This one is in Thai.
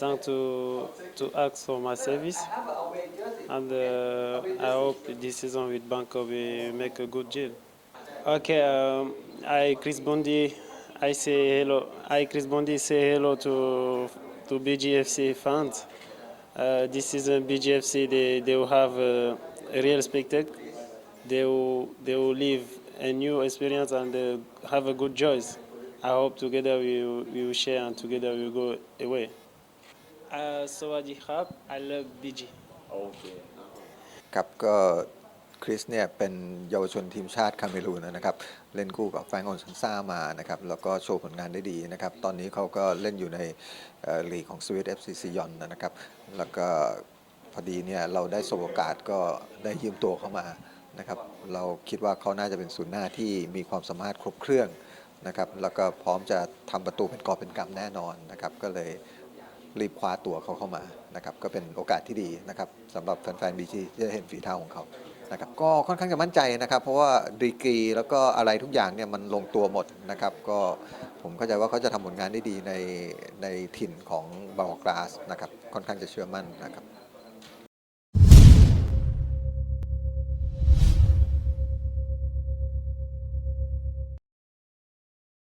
thank to to ask for my service, and uh, I hope this season with Bangkok we make a good deal. Okay, um, I Chris Bondi, I say hello. I Chris Bondi say hello to to BGFC fans. Uh, this season BGFC they, they will have uh, a real spectacle. They will they will live a new experience and uh, have a good choice. I hope together we we will share and together we will go away. Uh, Sawadi Khab, I love BG. ครับก็คริสเนี่ยเป็นเยาวชนทีมชาติคาเมรูนนะครับ เล่นคู่กับแฟรงก์ออนซันซ่ามานะครับ แล้วก็โชว์ผลงานได้ดีนะครับ ตอนนี้เขาก็เล่นอยู่ในเอ่อลีกของสวิตเอฟซีซียอนนะครับ แล้วก็พอดีเนี่ยเราได้สบโอกาสก็ได้ยืมตัวเข้ามานะครับ เราคิดว่าเขาน่าจะเป็นศูนย์หน้าที่มีความสามารถครบเครื่องนะครับ แล้วก็พร้อมจะทำประตูเป็นกอบเป็นกำแน่นอนนะครับ ก็เลย รีบคว้าตัวเขาเข้ามานะครับก็เป็นโอกาสที่ดีนะครับสำหรับแฟนๆบีจีที่จะเห็นฝีเท้าของเขานะครับก็ค่อนข้างจะมั่นใจนะครับเพราะว่าดีกรีแล้วก็อะไรทุกอย่างเนี่ยมันลงตัวหมดนะครับก็ผมเข้าใจว่าเขาจะทำผลงานได้ดีในในถิ่นของบาลกราสนะครับค่อนข้างจะเชื่อมั่นนะครับ